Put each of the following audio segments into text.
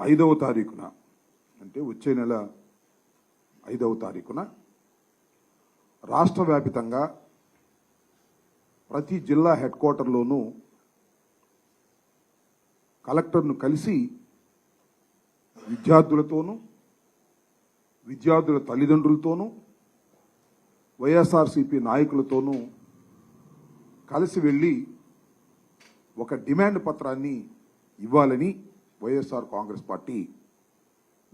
ఐదవ తారీఖున అంటే వచ్చే నెల ఐదవ తారీఖున రాష్ట్ర వ్యాపితంగా ప్రతి జిల్లా హెడ్ క్వార్టర్లోనూ కలెక్టర్ను కలిసి విద్యార్థులతోనూ విద్యార్థుల తల్లిదండ్రులతోనూ వైఎస్ఆర్సీపీ నాయకులతోనూ కలిసి వెళ్ళి ఒక డిమాండ్ పత్రాన్ని ఇవ్వాలని వైఎస్ఆర్ కాంగ్రెస్ పార్టీ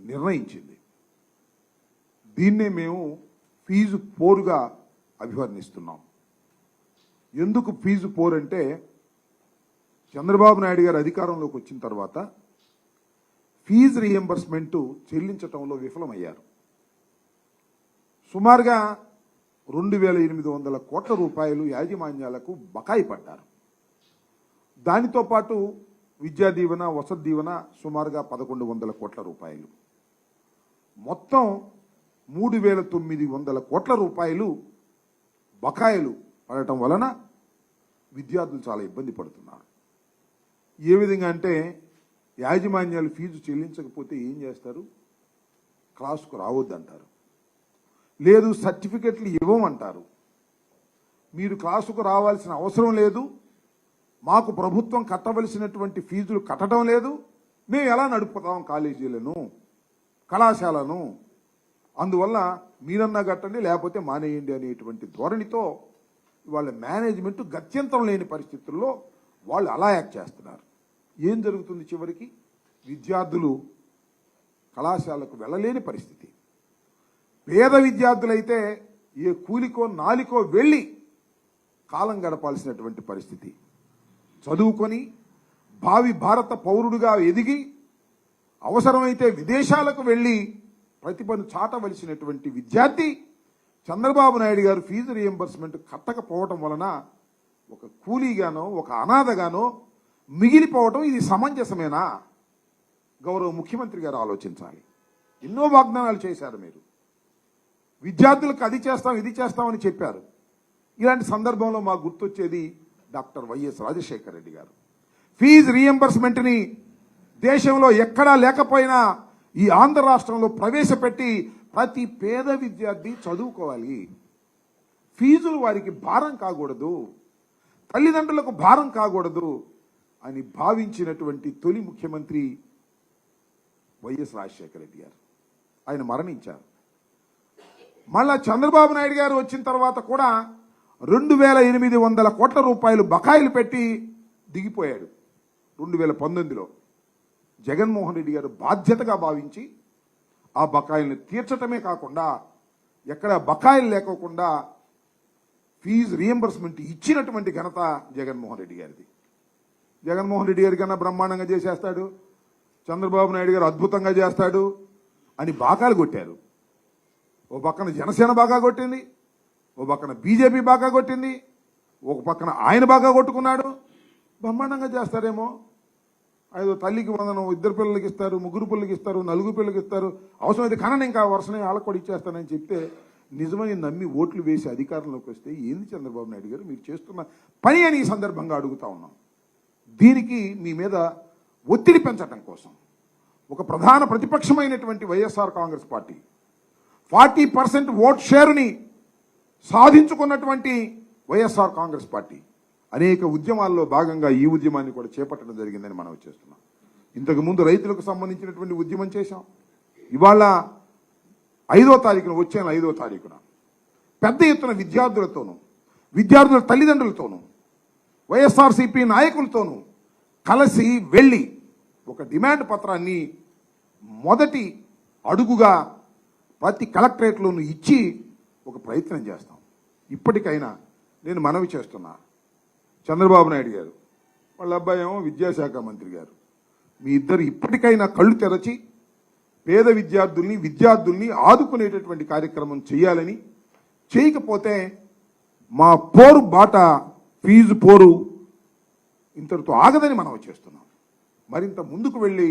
నిర్ణయించింది. దీన్నే మేము ఫీజు పోరుగా అభివర్ణిస్తున్నాం. ఎందుకు ఫీజు పోర్ అంటే చంద్రబాబు నాయుడు గారు అధికారంలోకి వచ్చిన తర్వాత ఫీజు రీఎంబర్స్మెంట్ చెల్లించటంలో విఫలమయ్యారు. సుమారుగా రెండు వేల ఎనిమిది వందల కోట్ల రూపాయలు యాజమాన్యాలకు బకాయి పడ్డారు. దానితో పాటు విద్యా దీవెన వసతి దీవెన సుమారుగా పదకొండు వందల కోట్ల రూపాయలు. మొత్తం మూడు వేల తొమ్మిది వందల కోట్ల రూపాయలు బకాయిలు పడటం వలన విద్యార్థులు చాలా ఇబ్బంది పడుతున్నారు. ఏ విధంగా అంటే యాజమాన్యాలు ఫీజు చెల్లించకపోతే ఏం చేస్తారు? క్లాసుకు రావద్దంటారు. లేదు సర్టిఫికెట్లు ఇవ్వమంటారు. మీరు క్లాసుకు రావాల్సిన అవసరం లేదు మాకు ప్రభుత్వం కట్టవలసినటువంటి ఫీజులు కట్టడం లేదు. మేము ఎలా నడుపుతాం కాలేజీలను కళాశాలను? అందువల్ల మీరన్నా కట్టండి లేకపోతే మానేయండి అనేటువంటి ధోరణితో వాళ్ళ మేనేజ్మెంట్ గత్యంతరం లేని పరిస్థితుల్లో వాళ్ళు అలా యాక్ట్ చేస్తున్నారు. ఏం జరుగుతుంది చివరికి? విద్యార్థులు కళాశాలకు వెళ్ళలేని పరిస్థితి. పేద విద్యార్థులైతే ఏ కూలికో నాలికో వెళ్ళి కాలం గడపాల్సినటువంటి పరిస్థితి. చదువుకొని భావి భారత పౌరుడుగా ఎదిగి అవసరమైతే విదేశాలకు వెళ్ళి ప్రతిభను చాటవలసినటువంటి విద్యార్థి చంద్రబాబు నాయుడు గారు ఫీజు రియంబర్స్మెంట్ కట్టకపోవటం వలన ఒక కూలీగానో ఒక అనాథగానో మిగిలిపోవటం ఇది సమంజసమేనా? గౌరవ ముఖ్యమంత్రి గారు ఆలోచించాలి. ఎన్నో వాగ్దానాలు చేశారు మీరు. విద్యార్థులకు అది చేస్తాం ఇది చేస్తామని చెప్పారు. ఇలాంటి సందర్భంలో మాకు గుర్తొచ్చేది డాక్టర్ వైఎస్ రాజశేఖర రెడ్డి గారు. ఫీజు రీఎంబర్స్మెంట్ని దేశంలో ఎక్కడా లేకపోయినా ఈ ఆంధ్ర రాష్ట్రంలో ప్రవేశపెట్టి ప్రతి పేద విద్యార్థి చదువుకోవాలి. ఫీజులు వారికి భారం కాకూడదు. తల్లిదండ్రులకు భారం కాకూడదు అని భావించినటువంటి తొలి ముఖ్యమంత్రి వైఎస్ రాజశేఖర రెడ్డి గారు. ఆయన మరణించారు. మళ్ళా చంద్రబాబు నాయుడు గారు వచ్చిన తర్వాత కూడా రెండు వేల ఎనిమిది వందల కోట్ల రూపాయలు బకాయిలు పెట్టి దిగిపోయాడు. రెండు వేల పంతొమ్మిదిలో జగన్మోహన్ రెడ్డి గారు బాధ్యతగా భావించి ఆ బకాయిల్ని తీర్చటమే కాకుండా ఎక్కడ బకాయిలు లేకోకుండా ఫీజు రియంబర్స్మెంట్ ఇచ్చినటువంటి ఘనత జగన్మోహన్ రెడ్డి గారిది. జగన్మోహన్ రెడ్డి గారి కన్నా బ్రహ్మాండంగా చేసేస్తాడు చంద్రబాబు నాయుడు గారు అద్భుతంగా చేస్తాడు అని బాకాలు కొట్టారు. ఓ పక్కన జనసేన బాగా కొట్టింది ఓ పక్కన బీజేపీ బాగా కొట్టింది ఒక పక్కన ఆయన బాగా కొట్టుకున్నాడు. బ్రహ్మాండంగా చేస్తారేమో. ఐదో తల్లికి వందనం ఇద్దరు పిల్లలకి ఇస్తారు ముగ్గురు పిల్లలకి ఇస్తారు నలుగురు పిల్లలకి ఇస్తారు. అవసరమైతే కనని ఇంకా వరుసనే వాళ్ళకి కూడా ఇచ్చేస్తానని చెప్తే నిజమని నమ్మి ఓట్లు వేసి అధికారంలోకి వస్తే ఏంది చంద్రబాబు నాయుడు గారు? మీరు చేస్తున్న పని అని ఈ సందర్భంగా అడుగుతా ఉన్నాం. దీనికి మీ మీద ఒత్తిడి పెంచడం కోసం ఒక ప్రధాన ప్రతిపక్షమైనటువంటి YSR Congress party forty percent vote షేరుని సాధించుకున్నటువంటి వైఎస్ఆర్ కాంగ్రెస్ పార్టీ. అనేక ఉద్యమాల్లో భాగంగా ఈ ఉద్యమాన్ని కూడా చేపట్టడం జరిగిందని మనం చేస్తున్నాం. ఇంతకుముందు రైతులకు సంబంధించినటువంటి ఉద్యమం చేశాం. ఇవాళ ఐదో తారీఖున వచ్చే ఐదో తారీఖున పెద్ద ఎత్తున విద్యార్థులతోనూ విద్యార్థుల తల్లిదండ్రులతోనూ వైఎస్ఆర్సీపీ నాయకులతోనూ కలిసి వెళ్ళి ఒక డిమాండ్ పత్రాన్ని మొదటి అడుగుగా ప్రతి కలెక్టరేట్లోనూ ఇచ్చి ఒక ప్రయత్నం చేస్తాం. ఇప్పటికైనా నేను మనవి చేస్తున్నా. చంద్రబాబు నాయుడు గారు వాళ్ళ అబ్బాయి ఏమో విద్యాశాఖ మంత్రి గారు. మీ ఇద్దరు ఇప్పటికైనా కళ్ళు తెరచి పేద విద్యార్థుల్ని విద్యార్థుల్ని ఆదుకునేటటువంటి కార్యక్రమం చేయాలని చేయకపోతే మా పోరు బాట ఫీజు పోరు ఇంతటితో ఆగదని మనం చేస్తున్నాం. మరింత ముందుకు వెళ్ళి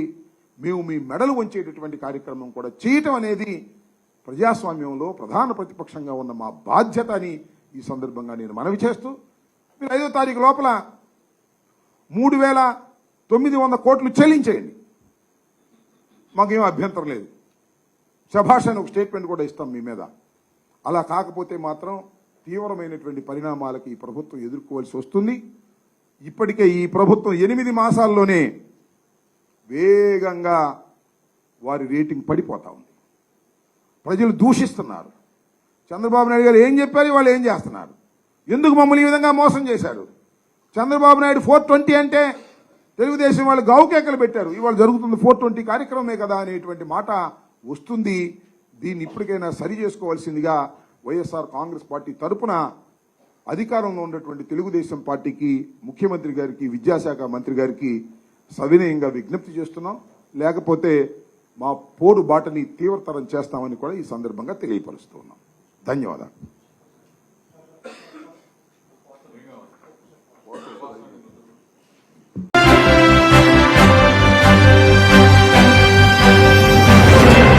మేము మీ మెడలు వంచేటటువంటి కార్యక్రమం కూడా చేయటం అనేది ప్రజాస్వామ్యంలో ప్రధాన ప్రతిపక్షంగా ఉన్న మా బాధ్యత అని ఈ సందర్భంగా నేను మనవి చేస్తూ మీరు ఐదో తారీఖు లోపల మూడు వేల తొమ్మిది వంద కోట్లు చెల్లించేయండి. మాకేం అభ్యంతరం లేదు. శభాష్ అని ఒక స్టేట్మెంట్ కూడా ఇస్తాం మీ మీద. అలా కాకపోతే మాత్రం తీవ్రమైనటువంటి పరిణామాలకి ఈ ప్రభుత్వం ఎదుర్కోవాల్సి వస్తుంది. ఇప్పటికే ఈ ప్రభుత్వం ఎనిమిది మాసాల్లోనే వేగంగా వారి రేటింగ్ పడిపోతా ఉంది. ప్రజలు దూషిస్తున్నారు. చంద్రబాబు నాయుడు గారు ఏం చెప్పారు? వాళ్ళు ఏం చేస్తున్నారు? ఎందుకు మమ్మల్ని ఈ విధంగా మోసం చేశారు? చంద్రబాబు నాయుడు ఫోర్ ట్వంటీ అంటే తెలుగుదేశం వాళ్ళు గౌకేకలు పెట్టారు. ఇవాళ జరుగుతుంది ఫోర్ ట్వంటీ కార్యక్రమమే కదా అనేటువంటి మాట వస్తుంది. దీన్ని ఇప్పటికైనా సరి చేసుకోవాల్సిందిగా వైఎస్ఆర్ కాంగ్రెస్ పార్టీ తరపున అధికారంలో ఉన్నటువంటి తెలుగుదేశం పార్టీకి ముఖ్యమంత్రి గారికి విద్యాశాఖ మంత్రి గారికి సవినయంగా విజ్ఞప్తి చేస్తున్నాం. లేకపోతే మా పోరు బాటని తీవ్రతరం చేస్తామని కూడా ఈ సందర్భంగా తెలియపరుస్తున్నాం ధన్యవాదాలు.